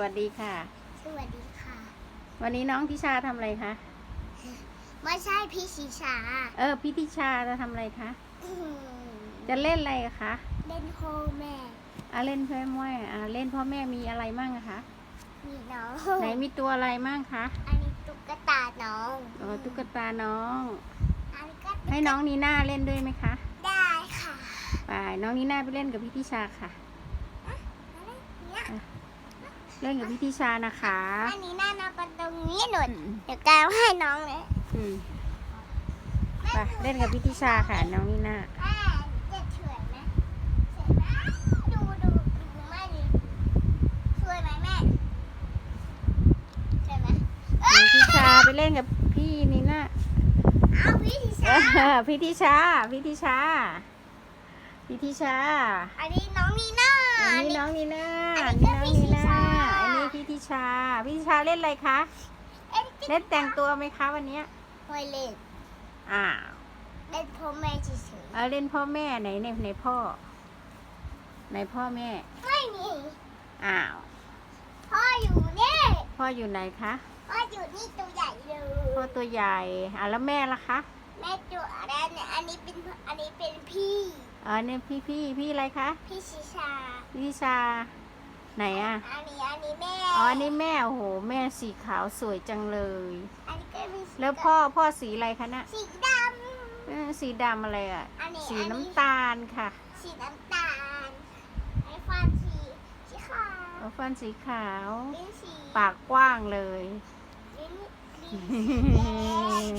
วัสดีค่ะ สวัสดีค่ะ วันนี้น้องทิชาทำอะไรคะ ไม่ใช่พี่ชิชาเออ พี่ทิชาจะทำอะไรคะ อืมจะเล่นอะไรอะคะเล่นโฮแม่อะเล่นพ่อแม่อะเล่นพ่อแม่มีอะไรมั่งอะคะ มีน้อง ไหนมีตัวอะไรมั่งคะอันนี้ตุ๊กตาน้องเออตุ๊กตาน้อง อันนี้ก็ให้น้องนีน่าเล่นด้วยไหมคะได้ค่ะ ไปน้องนีน่าไปเล่นกับพี่ทิชาค่ะเนี่ย เล่นกับพี่ทิชานะคะอันนี้น่านับกันตรงนี้หนุอืนมเดี๋ยวกาวให้น้องเลยอืมไปเล่นกับพี่ทิชาค่ะน้องนีน่าแม่จะเฉยไหมเฉยไหมดูดูดูแม่ดิช่วยไหมแม่ใช่วยไหมน้องทิชาไปเล่นกับพี่นีน่าเอาพี่ชิเอชาอพี่ทิชาพี่ทิชาพี่ทิชา อันนี้น้องนีน่า อันนี้น้องนีน่า อัอันนนี้นี้ก็น้องพี่นีทิน่าชาอันนี้ พี่ทิชา พี่ทิชาเล่นอะไรคะเอ็นเล่นแต่งตัวไหมคะวันเนี้ยไวเล่นอ้าวเล่นพ่อแม่เฉยเอาเล่นพ่อแม่ไหนในในพ่อไหนพ่อแม่ๆไม่มี อ้าว พ่ออยู่นี่ พ่ออยู่ไหนคะ พ่ออยู่นี่ตัวใหญ่เลพ่อยตัวใหญ่ อะแล้วแม่ล่ะคะ แม่ตัวอะไรเนี่ยอันนี้เป็นอันนี้เป็นพี่อ๋อเนี่ยพี่พี่พี่อะไรคะ พี่ชิชา พี่ทิชา ไหนอะ อันนี้อันนี้แม่อ๋ออันนี้แม่โอ้โห แม่สีขาวสวยจังเลย อันนี้ก็มีสีแล้วพ่อพ่อสีอะไรคะน่ะสีดเออสีดำอะไรอะำอันนี้สีอัน้ำตาลค่ะสีน้ำตาลไอ้ฟันสีสีขาวเอาฟันสีขาว ลิ้นสีปากกว้างเลย ลิ้นลิ้น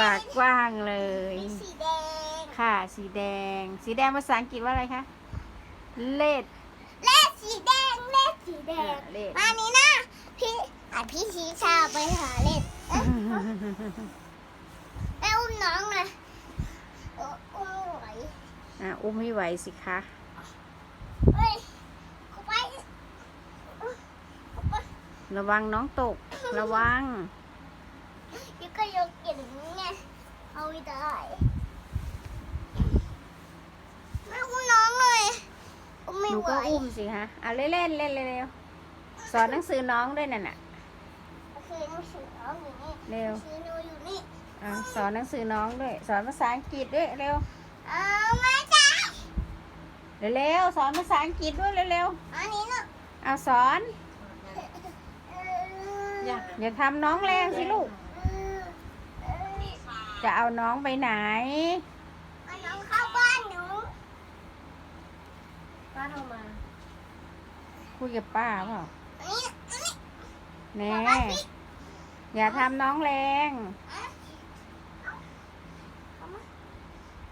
ปากกว้างเลย ลิ้นสีแดงค่ะ สีแดง สีแดงภาษาอังกฤษว่าอะไรคะ เลดเล็ดสีแดงเล็ด สีแดงเลดมานี่นะพี่อะพี่ชีชาไปหาเล่นเอ๊ะแม่อุ้มน้องเลยเอออุ้มไหวอะอุ้มไม่ไหวสิคะเฮ้ยเข้าไปเข้าไป ระวังน้องตก ระวังยังก็ยกอย่างนี้ไงเอาไม่ได้แม่อุ้มน้องเลยอุ้ม ห ไม่ นู ไหว ก็อุ้มสิคะอะเล่นเล่นเล่นเร็วๆสอนหนังสือน้องด้วยน่ะน่ะคือหนังสือน้องอยู่นี่เร็วหนังสือหนูอยู่นี่อะสอนหนังสือน้องด้วย สอนภาษาอังกฤษด้วยเร็วเอาไม่ได้เร็วๆสอนภาษาอังกฤษด้วยเร็วอันนี้เนาะๆเอาสอนเอออย่าอย่าทำน้องแรงสิลูกเออเออจะเอาน้องไปไหน เอาน้องเข้าบ้านหนู ป้า โทรมาคุยกับป้าเปล่าอันนี้อันนี้แน่อย่าทำน้องแรงอะเอามา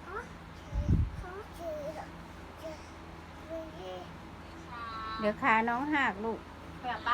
เอามาเอามาเจอเจอเจอเดี๋ยวขาน้องหักลูก ไปกับป้า